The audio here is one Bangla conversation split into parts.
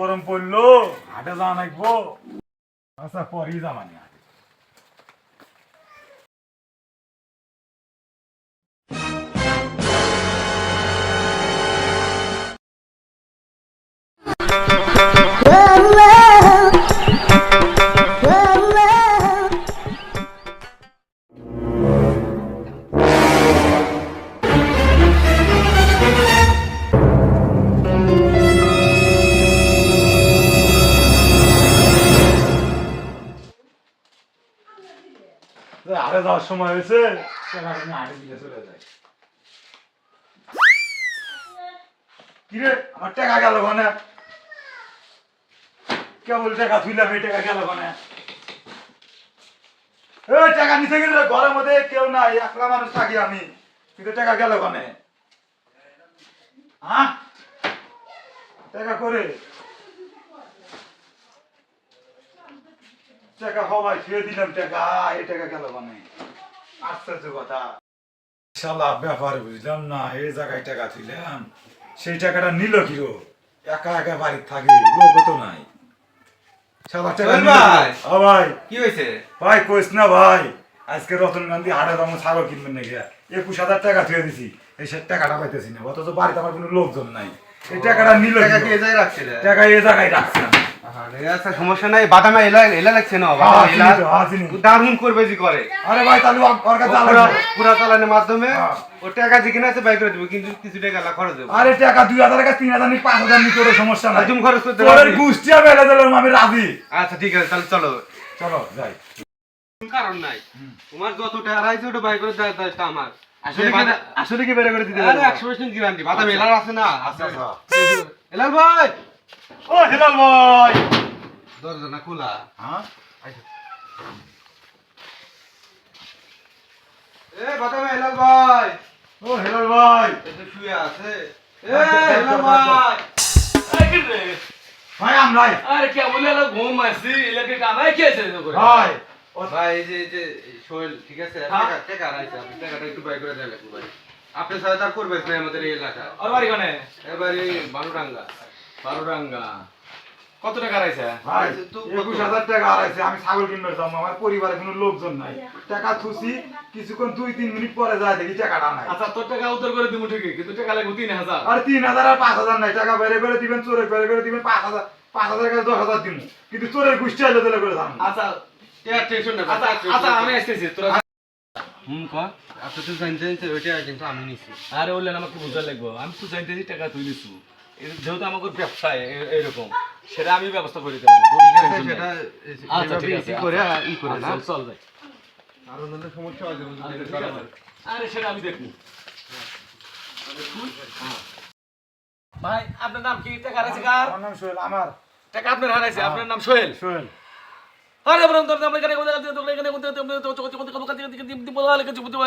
গরম পড়ল হাটে যাওয়া নাকবো। আচ্ছা পরই যাবানি হাটে যাওয়ার সময় হয়েছে। হাটে দিলে চলে যায় কিরে আমার টাকা গেল কোনে কেবল টাকা তুইলাম এই টাকা গেল এই টাকা নিতে গেলে ঘরের মধ্যে কেউ নাই একলা মানুষ থাকি আমি। কিন্তু টাকা গেল কোনে হ্যাঁ? টাকা করে? টাকা হবাই ছুঁয়ে দিলাম টাকা। এই টাকা গেল কোনে আশ্চর্য কথা। শালা ব্যাপার বুঝলাম না এই জায়গায় টাকা তুইলাম সেই টাকাটা নিল কি একা একা বাড়ির থাকে লোক তো নাই। শালা টাকা চল নিল কি ভাই। ও ভাই। কি হয়েছে? ভাই কইস না ভাই। আজকে রতন গান্ধী হাটে দাম ছাগল কিনবেন নাকি? একুশ হাজার টাকা থুয়ে দিছি। এই সে টাকাটা পাইতেছি না। অথচ বাড়িতে আমার কোনো লোকজন নাই। এই টাকাটা নিল টাকা এ জায়গায় রাখছিলে? টাকা এই জায়গায় রাখছিলাম। আচ্ছা সমস্যা নাই বাদামে এলা এলা লাগছে না? এলা তো, চিনি। দারুণ করবে জি করে? আরে ভাই তাহলে ওর- ওর কাছে আলাদা। পুরা- পুরা মাধ্যমে। ও টাকা যেখানে আছে বাই করে দেবো কিন্তু কিছু টাকা লা খরচ দেবো। আরে টাকা দুই হাজার টাকা তিন হাজার নি পাঁচ হাজার নি তোর সমস্যা নাই। একদম খরচ করতে তোর পারবি। গুষ্টি আমি এলে দিলাম আমি রাজি। আচ্ছা ঠিক আছে তাহলে চলো। চলো যাই। কারণ নাই। তোমার যত টাকা আছে ওটা বাই করে দেয় দেয় আমার। আসলে কি বেড়ে করে দিতে আরে একশো পার্সেন্ট গ্যারান্টি বাদাম এলার আছে না? আচ্ছা আচ্ছা। এলার ভাই! ও হেলাল ভাই। দরজা না খোলা। হ্যাঁ? এ বাদামে এলার ভাই। ও হেলাল ভাই। এটা শুয়ে আছে। এ আচ্ছা, আচ্ছা, এলার আচ্ছা, ভাই। ভাই আমরাই আরে কে বলে এলো? ঘুম আসছি এলাকে কামাই খেয়েছে তো করে? ভাই। ও ভাই এই যে এই যে সোহেল ঠিক আছে? হ্যাঁ। টাকা টাকা রাইছে আপনি টাকাটা একটু বাই করে দেন একটু ভাই। আপনি সাথে তার করবে আমাদের এই এলাকা। আর বাড়ি কোনে? এবার এই বালুডাঙ্গা। বারোডাঙ্গা কত টাকা রাইছে ভাই একুশ হাজার টাকা আড়াইছে আমি ছাগল কিনবে যাব আমার পরিবারে কোনো লোকজন নাই। টাকা থুসি কিছুক্ষণ দুই তিন মিনিট পরে যায় দেখি টাকাটা নাই। আচ্ছা তোর টাকা উত্তর করে দিব ঠিকই কিন্তু টাকা লাগবে তিন হাজার। আর তিন হাজার আর পাঁচ হাজার নাই টাকা বেড়ে বেড়ে দিবেন চোরে বেড়ে বেড়ে দিবেন পাঁচ হাজার পাঁচ হাজার কাছে দশ হাজার দিব কিন্তু চোরের গোষ্ঠী আইলে দিলে করে দাম। আচ্ছা টেনশন না আচ্ছা আচ্ছা আমি আসতেছি তোরা হুম কর আপনি তো জানতে জানতে ওইটা কিন্তু আমি নিছি। আরে বললেন আমাকে বুঝা লাগবো। আমি তো জানতেছি টাকা তুই নিছু। যেহেতু আমাকে ব্যবসায় এ- এরকম সেটা আমি ব্যবস্থা করে দিতে পারি সেটা নাই। সেভাবে আচ্ছা ঠিক আছে ই করে ই করে আচ্ছা, না চল, যাই আর অন্যান্য সমস্যা আছে আচ্ছা, সেটা আমি দেখব ভাই আপনার নাম কি টাকা হারাইছে কার আমার নাম সোহেল আমার টাকা আপনার হারাইছে আপনার নাম সোহেল সোহেল আরে বরং তোর নাম এখানে কোথায় আছে তোর এখানে কোথায় আছে তোর চোখ চোখ চোখ কাটি কাটি দিব বলা লাগে চুপ চুপ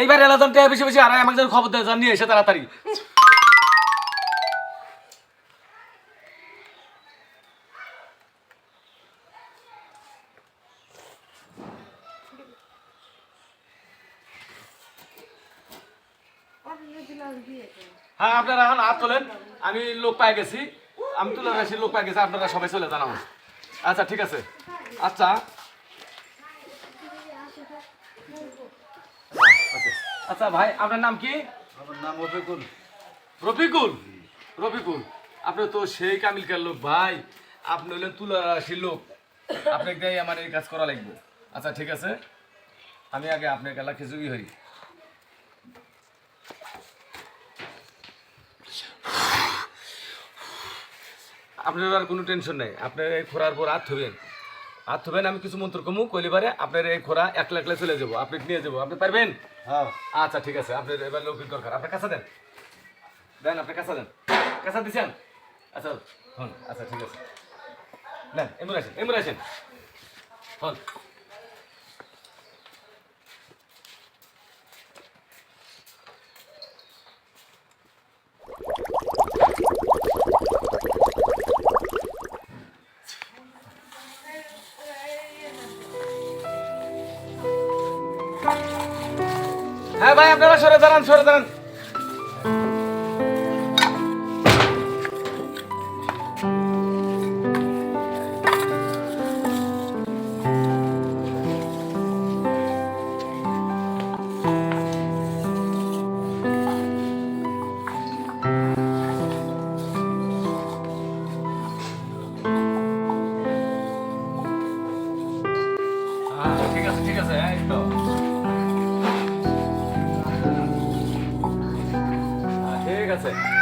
এইবার এলাদন টেয়া বেশি বেশি আর আমাকে খবর দেয় জানিয়ে এসে তাড়াতাড়ি। হ্যাঁ আপনারা এখন হাত তোলেন, আমি লোক পাই গেছি, আমি তুলে গেছি লোক পাই গেছি, আপনারা সবাই চলে জানাব আচ্ছা ঠিক আছে। আচ্ছা। আচ্ছা ভাই আপনার নাম কি? আমার নাম রফিকুল। রফিকুল? রফিকুল আপনি তো সেই কামিলকার লোক ভাই। আপনি হলেন তুলা রাশির লোক। আপনাকে আমার এই কাজ করা লাগবে। আচ্ছা ঠিক আছে? আমি আগে আপনার গেলা খিচুড়ি হই। আপনার আর কোনো টেনশন নেই। আপনার এই খোরার পর হাত থবেন। হাত থুবেন আমি কিছু মন্ত্র কমু কইলে পারে আপনার এই খোরা একলা একলা চলে যাব আপনি নিয়ে যাব। আপনি পারবেন? হ্যাঁ। আচ্ছা ঠিক আছে। আপনার এবার লোকের দরকার। আপনার কাছে দেন। দেন আপনি কাছে দেন। কাঁচা দিচ্ছেন আচ্ছা হন আচ্ছা ঠিক আছে। দেন এমন আসেন এমন আসেন। হন। হ্যাঁ ভাই আপনারা সরে দাঁড়ান সরে দাঁড়ান। ঠিক আছে।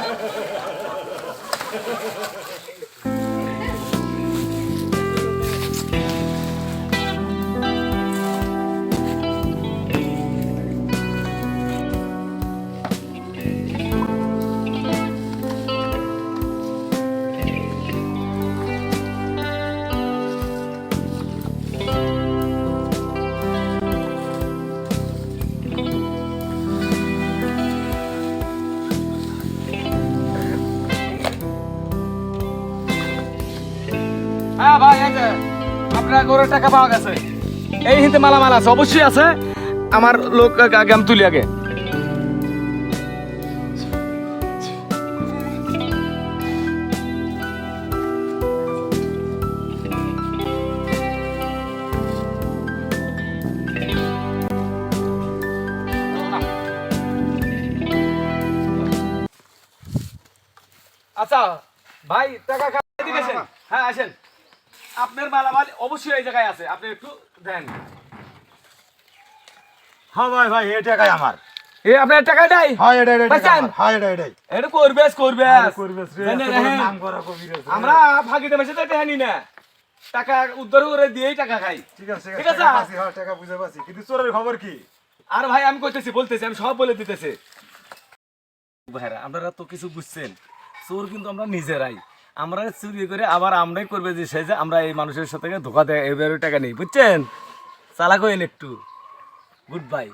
Ha ha ha ha ha! যে আপনার গরুর টাকা পাওয়া গেছে। এই হিতে মালামাল আছে অবশ্যই আছে। আমার লোক আগে আমি তুলি আগে। আচ্ছা ভাই টাকা খাই দিয়েছেন হ্যাঁ আসেন। আপনার মালামাল অবশ্যই এই জায়গায় আছে। আপনি একটু দেন। হ্যাঁ ভাই ভাই এই টাকাই আমার। এ আপনার টাকা হ্যাঁ এটা এটা? হ্যাঁ এটা এটাই। এটা করবেস করবেস। রে। নাম করা কবির আমরা ফাঁকিতে বেসে তো টেহানি না। টাকা উদ্ধার করে দিয়েই টাকা খাই। ঠিক আছে ঠিক আছে? হ্যাঁ টাকা বুঝে পাচ্ছি। কিন্তু চোরের খবর কি? আর ভাই আমি কইতেছি বলতেছি আমি সব বলে দিতেছি। ভাইরা আপনারা তো কিছু বুঝছেন। চোর কিন্তু আমরা নিজেরাই। আমরা চুরি করে আবার আমরাই করবে যে সেই যে আমরা এই মানুষের সাথে ধোকা দেয় এবারে টাকা নেই, বুঝছেন? চালাক কইন একটু। Good bye